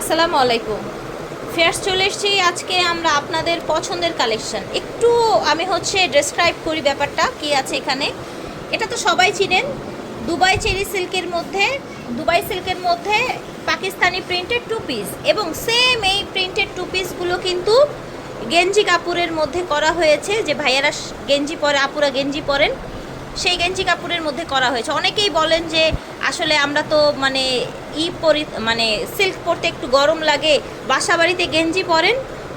আসসালামু আলাইকুম। ফেয়ার্স চলে এসেছি। আজকে আমরা আপনাদের পছন্দের কালেকশন। একটু আমি হচ্ছে ডেসক্রাইব করি ব্যাপারটা, কি আছে এখানে। এটা তো সবাই চিনেন। দুবাই চেরি সিল্কের মধ্যে, দুবাই সিল্কের মধ্যে পাকিস্তানি প্রিন্টেড টু পিস এবং সেম এই প্রিন্টেড টু পিসগুলো কিন্তু গেঞ্জি কাপড়ের মধ্যে করা হয়েছে। যে ভাইয়ারা গেঞ্জি পরে, আপুরা গেঞ্জি পরেন, সেই গেঞ্জি কাপড়ের মধ্যে করা হয়েছে। অনেকেই বলেন যে আসলে আমরা তো মানে ই পরি মানে সিল্ক পরতে একটু গরম লাগে। বাসা বাড়িতে গেঞ্জি পরেন,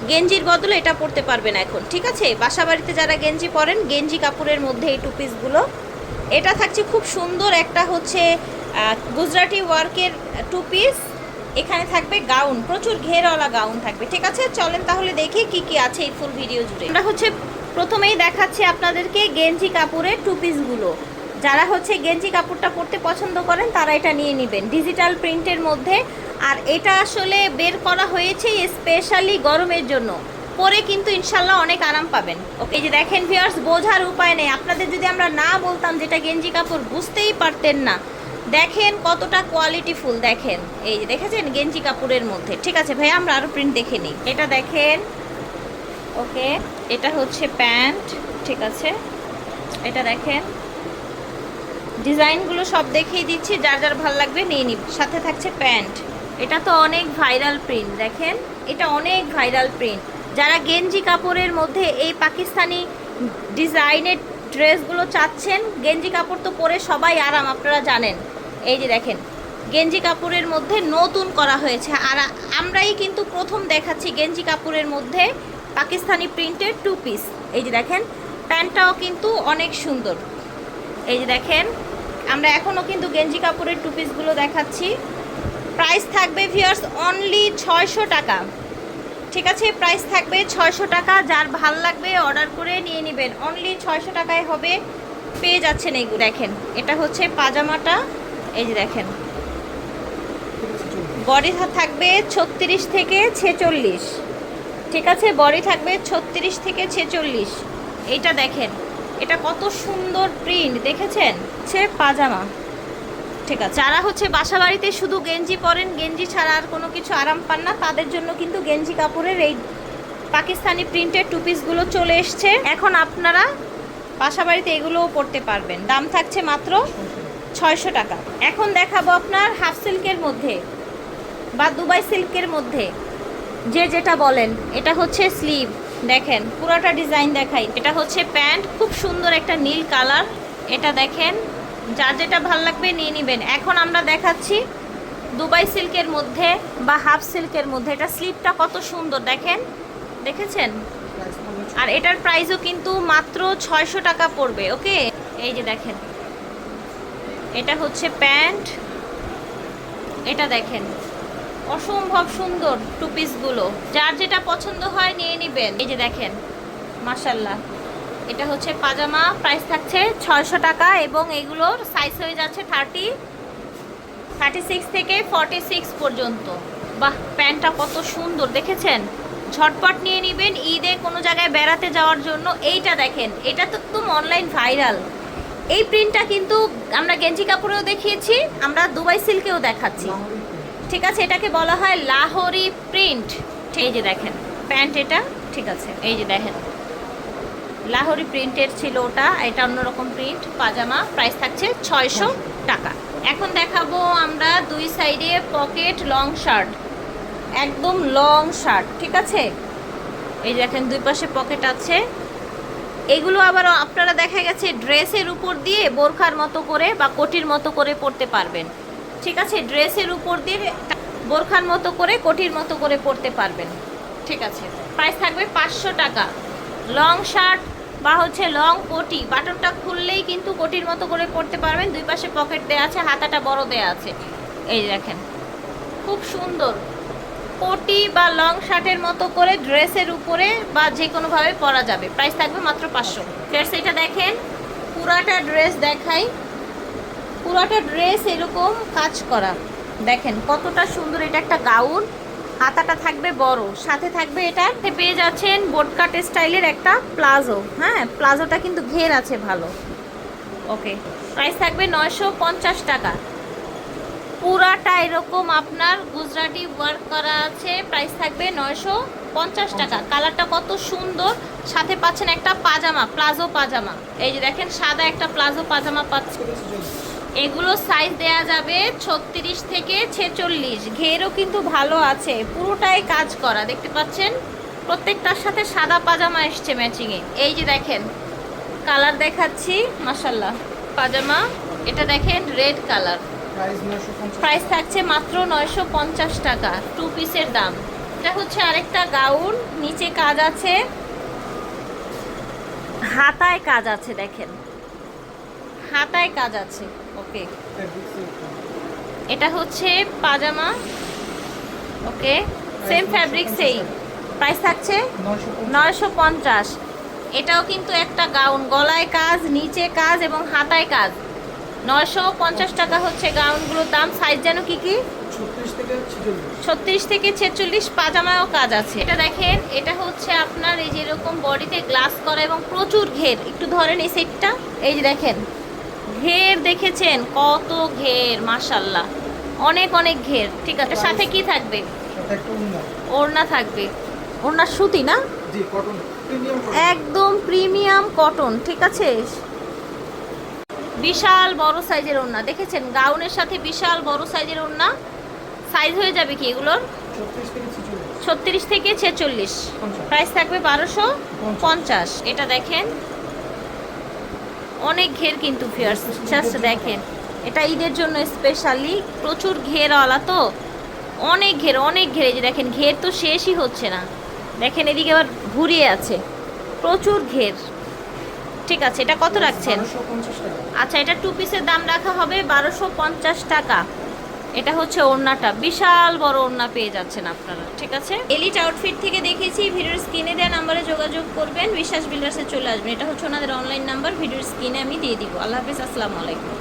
গেঞ্জির বদলে এটা পরতে পারবেন এখন, ঠিক আছে? বাসা বাড়িতে যারা গেঞ্জি পরেন, গেঞ্জি কাপড়ের মধ্যে এই টু পিসগুলো এটা থাকছে খুব সুন্দর একটা হচ্ছে গুজরাটি ওয়ার্কের টু পিস এখানে থাকবে গাউন, প্রচুর ঘেরওয়ালা গাউন থাকবে, ঠিক আছে? চলেন তাহলে দেখি কি কি আছে এই ফুল ভিডিও জুড়ে। আমরা হচ্ছে প্রথমেই দেখাচ্ছি আপনাদেরকে গেঞ্জি কাপড়ের টু পিসগুলো যারা হচ্ছে গেঞ্জি কাপড়টা পরতে পছন্দ করেন, তারা এটা নিয়ে নেবেন। ডিজিটাল প্রিন্টের মধ্যে। আর এটা আসলে বের করা হয়েছে স্পেশালি গরমের জন্য। পরে কিন্তু ইনশাল্লাহ অনেক আরাম পাবেন। ওকে যে দেখেন ভিউয়ার্স বোঝার উপায় নেই। আপনাদের যদি আমরা না বলতাম যেটা গেঞ্জি কাপড়, বুঝতেই পারতেন না। দেখেন কতটা কোয়ালিটি ফুল দেখেন। এই যে দেখেছেন গেঞ্জি কাপড়ের মধ্যে। ঠিক আছে ভাই, আমরা আরও প্রিন্ট দেখে নিই। এটা দেখেন। ওকে এটা হচ্ছে প্যান্ট। ঠিক আছে। এটা দেখেন। ডিজাইনগুলো সব দেখিয়ে দিচ্ছি, যার যার ভালো লাগবে নিয়ে নিব। সাথে থাকছে প্যান্ট। এটা তো অনেক ভাইরাল প্রিন্ট, দেখেন? এটা অনেক ভাইরাল প্রিন্ট। যারা গেঞ্জি কাপড়ের মধ্যে এই পাকিস্তানি ডিজাইনের ড্রেসগুলো চাচ্ছেন, গেঞ্জি কাপড় তো পরে সবাই আরাম, আপনারা জানেন। এই যে দেখেন, গেঞ্জি কাপড়ের মধ্যে নতুন করা হয়েছে। আর আমরাই কিন্তু প্রথম দেখাচ্ছি গেঞ্জি কাপড়ের মধ্যে পাকিস্তানি প্রিন্টের টু পিস এই যে দেখেন, প্যান্টটাও কিন্তু অনেক সুন্দর। এই যে দেখেন আমরা এখনও কিন্তু গেঞ্জি কাপড়ের টু পিসগুলো দেখাচ্ছি। প্রাইস থাকবে ভিউয়ার্স অনলি ছয়শো টাকা। ঠিক আছে প্রাইস থাকবে ছয়শো টাকা। যার ভালো লাগবে অর্ডার করে নিয়ে নেবেন। অনলি ছয়শো টাকায় হবে। পেয়ে যাচ্ছেন এইগুলো দেখেন, এটা হচ্ছে পাজামাটা। এই যে দেখেন। বডি থাকবে ছত্রিশ থেকে ছেচল্লিশ। ঠিক আছে বডি থাকবে ছত্রিশ থেকে ছেচল্লিশ। এইটা দেখেন। এটা কত সুন্দর প্রিন্ট, দেখেছেন? সে পাজামা। ঠিক আছে। যারা হচ্ছে বাসা বাড়িতে শুধু গেঞ্জি পরেন, গেঞ্জি ছাড়া আর কোনো কিছু আরাম পান না, তাদের জন্য কিন্তু গেঞ্জি কাপড়ের এই পাকিস্তানি প্রিন্টের টু পিসগুলো চলে এসছে। এখন আপনারা বাসা বাড়িতে এগুলোও পরতে পারবেন। দাম থাকছে মাত্র ছয়শো টাকা। এখন দেখাবো আপনার হাফ সিল্কের মধ্যে বা দুবাই সিল্কের মধ্যে। যে যেটা বলেন, এটা হচ্ছে স্লিভ দেখেন, পুরোটা ডিজাইন দেখাই। এটা হচ্ছে প্যান্ট, খুব সুন্দর একটা নীল কালার। এটা দেখেন যা যেটা ভালো লাগবে নিয়ে নেবেন। এখন আমরা দেখাচ্ছি দুবাই সিল্কের মধ্যে বা হাফ সিল্কের মধ্যে। এটা স্লিপটা কত সুন্দর, দেখেন। দেখেছেন? আর এটার প্রাইসও কিন্তু মাত্র ছয়শো টাকা পড়বে, ওকে? এই যে দেখেন। এটা হচ্ছে প্যান্ট। এটা দেখেন। অসম্ভব সুন্দর টু পিসগুলো যার যেটা পছন্দ হয় নিয়ে নেবেন। এই যে দেখেন মাশাল্লাহ এটা হচ্ছে পাজামা প্রাইস থাকছে ছয়শো টাকা এবং এগুলোর সাইজ হয়ে যাচ্ছে থার্টি থার্টি সিক্স থেকে ফর্টি সিক্স পর্যন্ত। বাহ, প্যান্টটা কত সুন্দর, দেখেছেন? ঝটপট নিয়ে নেবেন, ঈদে কোনো জায়গায় বেড়াতে যাওয়ার জন্য। এইটা দেখেন, এটা তো একদম অনলাইন ভাইরাল এই প্রিন্টটা কিন্তু আমরা গেঞ্জি কাপড়েও দেখিয়েছি, আমরা দুবাই সিল্কেও দেখাচ্ছি। ঠিক আছে এটাকে বলা হয় লাহোরি প্রিন্ট। এই যে দেখেন প্যান্ট এটা ঠিক আছে এই যে দেখেন। লাহোরি প্রিন্টের ছিল ওটা এটা অন্যরকম প্রিন্ট পাজামা প্রাইস থাকছে ছয়শো টাকা। এখন দেখাবো আমরা দুই সাইডে পকেট লং শার্ট একদম লং শার্ট ঠিক আছে? এই যে দেখেন দুই পাশে পকেট আছে। এগুলো আবার আপনারা দেখা গেছে ড্রেসের উপর দিয়ে বোরখার মতো করে বা কোটির মতো করে পরতে পারবেন। ঠিক আছে, ড্রেসের উপর দিয়ে বোরখার মতো করে, কোটির মতো করে পরতে পারবেন। ঠিক আছে প্রাইস থাকবে পাঁচশো টাকা। লং শার্ট বা হচ্ছে লং কোটি বাটনটা খুললেই কিন্তু কোটির মতো করে পরতে পারবেন। দুই পাশে পকেট দেওয়া আছে, হাতাটা বড় দেওয়া আছে। এই দেখেন, খুব সুন্দর। কোটি বা লং শার্টের মতো করে ড্রেসের উপরে বা যে কোনোভাবে পরা যাবে। প্রাইস থাকবে মাত্র পাঁচশো। ফের সেটা দেখেন, পুরাটা ড্রেস দেখাই। পুরাটা ড্রেস এরকম কাজ করা। দেখেন কতটা সুন্দর এটা একটা গাউন। হাতাটা থাকবে বড়, সাথে থাকবে এটা পেয়ে যাচ্ছেন বোটকাট স্টাইলের একটা প্লাজো। হ্যাঁ প্লাজোটা কিন্তু ঘের আছে ভালো। ওকে প্রাইস থাকবে নয়শো পঞ্চাশ টাকা। পুরাটা এরকম আপনার গুজরাটি ওয়ার্ক করা আছে প্রাইস থাকবে নয়শো পঞ্চাশ টাকা। কালারটা কত সুন্দর। সাথে পাচ্ছেন একটা পাজামা, প্লাজো পাজামা। এই যে দেখেন, সাদা একটা প্লাজো পাজামা পাচ্ছেন। এগুলো সাইজ দেয়া যাবে ছত্রিশ থেকে ছেচল্লিশ। ঘেরও কিন্তু ভালো আছে। পুরোটাই কাজ করা দেখতে পাচ্ছেন? প্রত্যেকটার সাথে সাদা পাজামা এসছে ম্যাচিংয়ে এই যে দেখেন কালার দেখাচ্ছি মাসাল্লাহ পাজামা এটা দেখেন রেড কালার প্রাইস থাকছে মাত্র নয়শো পঞ্চাশ টাকা টু পিসের দাম। এটা হচ্ছে আরেকটা গাউন নিচে কাজ আছে। হাতায় কাজ আছে দেখেন। হাতায় কাজ আছে। ওকে এটা হচ্ছে পাজামা। ওকে সেম ফ্যাব্রিক সেই প্রাইস থাকছে নয়শো পঞ্চাশ। এটাও কিন্তু একটা গাউন গলায় কাজ নিচে কাজ এবং হাতায় কাজ। নয়শো পঞ্চাশ টাকা হচ্ছে গাউনগুলোর দাম। সাইজ যেন কি কি? ছত্রিশ থেকে ছেচল্লিশ। পাজামায়ও কাজ আছে। এটা দেখেন এটা হচ্ছে আপনার এই যে এরকম বডিতে গ্লাস করা এবং প্রচুর ঘের। একটু ধরেন এই সেটটা এই যে দেখেন। ঘের দেখেছেন? কত ঘের মাশাল্লাহ অনেক অনেক ঘের। ঠিক আছে সাথে কি থাকবে? ওড়না। থাকবে। ওড়না সুতি না? একদম প্রিমিয়াম কটন ঠিক আছে? বিশাল বড় সাইজের ওড়না। দেখেছেন? গাউনের সাথে বিশাল বড় সাইজের ওড়না। সাইজ হয়ে যাবে কি এগুলোর? ছত্রিশ থেকে ছেচল্লিশ। প্রাইস থাকবে বারোশো পঞ্চাশ। এটা দেখেন। অনেক ঘের কিন্তু ফিয়ার্স জাস্ট দেখেন। এটা ঈদের জন্য স্পেশালি প্রচুর ঘেরওয়ালা তো। অনেক ঘের অনেক ঘের যে দেখেন ঘের তো শেষই হচ্ছে না। দেখেন এদিকে আবার ঘুরিয়ে আছে। প্রচুর ঘের। ঠিক আছে এটা কত রাখছেন? আচ্ছা এটা টু পিসের দাম রাখা হবে বারোশো পঞ্চাশ টাকা। এটা হচ্ছে ওড়নাটা। বিশাল বড় ওড়না পেয়ে যাচ্ছেন আপনারা, ঠিক আছে? এলিট আউটফিট থেকে দেখেছি ভিডিওর স্ক্রিনে দেওয়া নাম্বারে যোগাযোগ করবেন। বিশ্বাস বিল্ডার্সে চলে আসবেন। এটা হচ্ছে ওনাদের অনলাইন নাম্বার ভিডিওর স্ক্রিনে আমি দিয়ে দিব। আল্লাহ হাফিজ, আসসালামু আলাইকুম।